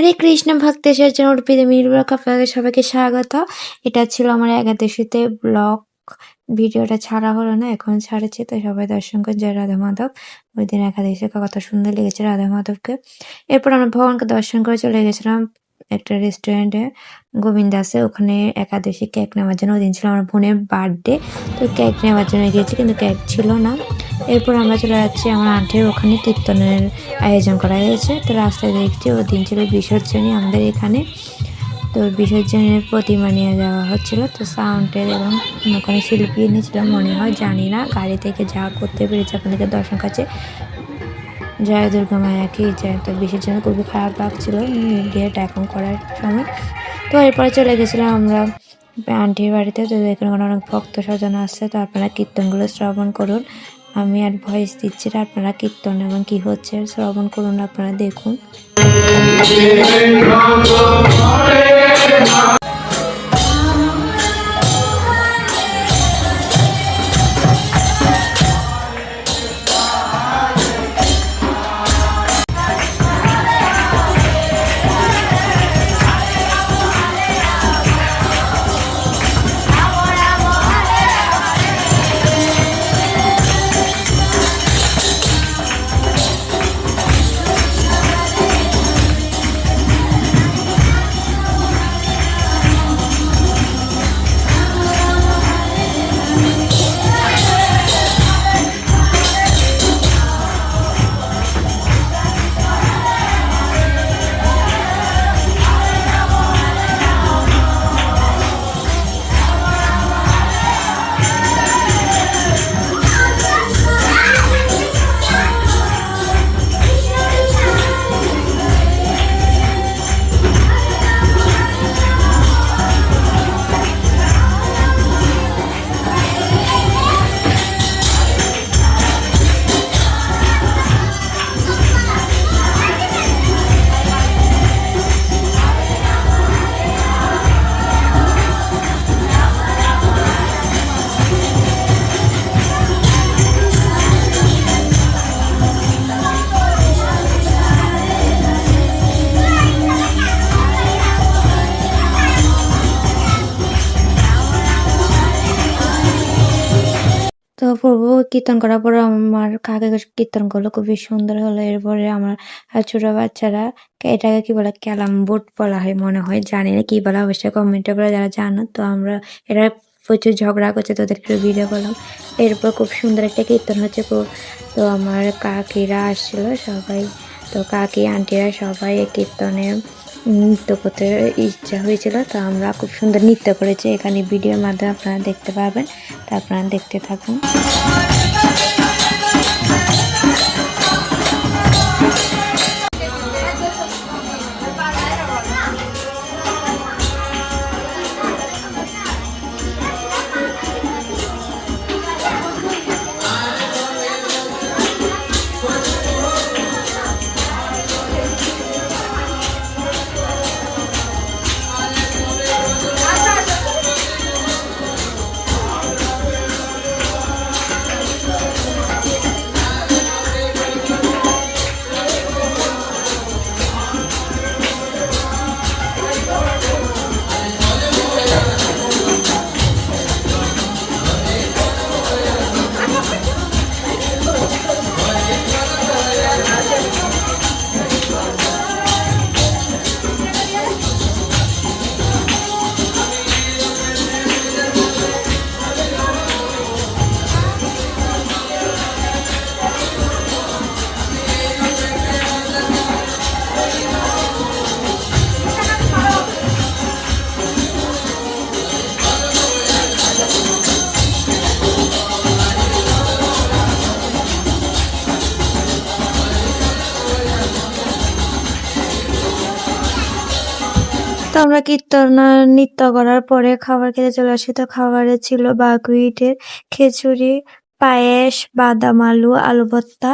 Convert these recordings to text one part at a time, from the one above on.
হরে কৃষ্ণ, ভক্ত সেজন অর্পিত মিরবুড়া আপনাদের সবাইকে স্বাগত। এটা ছিল আমার একাদশীতে ব্লগ। ভিডিওটা ছাড়া হলো না, এখন ছাড়েছি, তো সবাই দর্শন করছে রাধা মাধব। ওই দিন একাদশী কত সুন্দর লেগেছে রাধা মাধবকে। এরপর আমরা ভগবানকে দর্শন করে চলে গেছিলাম। একটা রেস্টুরেন্টে গোবিন্দ দাসে ওখানে একাদশী কেক নেওয়ার জন্য ওই দিন ছিল আমার বোনের বার্থডে তো কেক নেওয়ার জন্য গিয়েছি কিন্তু কেক ছিল না। এরপর আমরা চলে যাচ্ছি আমার আন্টির ওখানে কীর্তনের আয়োজন করা হয়েছে, তো রাস্তায় দেখছি ওই দিন ছিল বিসর্জনী আমাদের এখানে। তো বিসর্জনের প্রতিমা নিয়ে যাওয়া হচ্ছিল, তো সাউন্ডের এবং ওখানে শিল্পী এনেছিল, মনে হয়, জানি না, গাড়ি থেকে যা করতে পেরেছে আপনাদেরকে দর্শন কাছে। জয় দুর্গা মায়াকে জয় তো বিসর্জন খুবই খারাপ লাগছিল গেট এখন করার সময়। তো এরপরে চলে গেছিলাম আমরা আন্টির বাড়িতে, তো এখানে অনেক ভক্ত স্বজন আসছে, তো আপনারা কীর্তনগুলো শ্রবণ করুন। আমি আর ভয়েস দিচ্ছি না, আপনারা কীর্তন এবং কী হচ্ছে শ্রবণ করুন, আপনারা দেখুন। তো প্রভু কীর্তন করার পর আমার কাকে কীর্তন করল, খুবই সুন্দর হলো। এরপরে আমার ছোট বাচ্চারা, এটাকে কি বলে ক্যালাম বোর্ড বলা হয়, মনে হয়, জানি না কি বলা, অবশ্যই কমেন্টে করে যারা জানো। তো আমরা, এরা প্রচুর ঝগড়া করছে তো ওদেরকে ভিডিও করলাম এরপর খুব সুন্দর একটা কীর্তন হচ্ছে, খুব, তো আমার কাকিরা আসছিল সবাই। তো কাকি, আন্টিরা সবাই কীর্তনে নৃত্য করতে ইচ্ছা হয়েছিল। তো আমরা খুব সুন্দর নৃত্য করেছি, এখানে ভিডিওর মাধ্যমে আপনারা দেখতে পাবেন। তা আপনারা দেখতে থাকুন। তো আমরা কীর্তন নৃত্য করার পরে খাবার খেতে চলে আসি। তো খাবারে ছিল বাকুইটের খিচুড়ি, পায়েস, বাদাম, আলু আলু ভর্তা,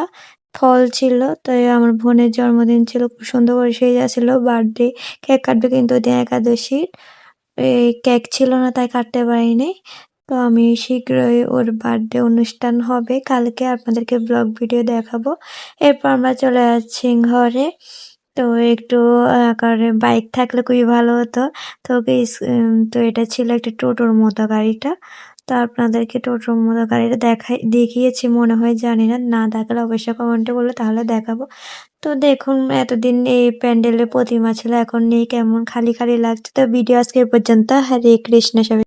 ফল ছিল। তো আমার বোনের জন্মদিন ছিল, খুব সুন্দর করে সেই যাচ্ছিল বার্থডে কেক কাটবে কিন্তু দিন একাদশীর এই কেক ছিল না, তাই কাটতে পারিনি। তো আমি শীঘ্রই ওর বার্থডে অনুষ্ঠান হবে। কালকে আপনাদেরকে ব্লগ ভিডিও দেখাবো। এরপর আমরা চলে যাচ্ছি ঘরে। তো একটু আকারে বাইক থাকলে খুবই ভালো হতো। তো গাইস তো এটা ছিল একটা টোটোর মতো গাড়িটা। তো আপনাদেরকে টোটোর মতো গাড়িটা দেখাই, দেখিয়েছি, মনে হয় জানি না। না দেখালে অবশ্যই কমেন্টে বললে তাহলে দেখাবো। তো দেখুন, এতদিন এই প্যান্ডেলের প্রতিমা ছিল, এখন নেই, কেমন খালি খালি লাগছে। তো ভিডিও আজকে পর্যন্ত। হরে কৃষ্ণ সবাই।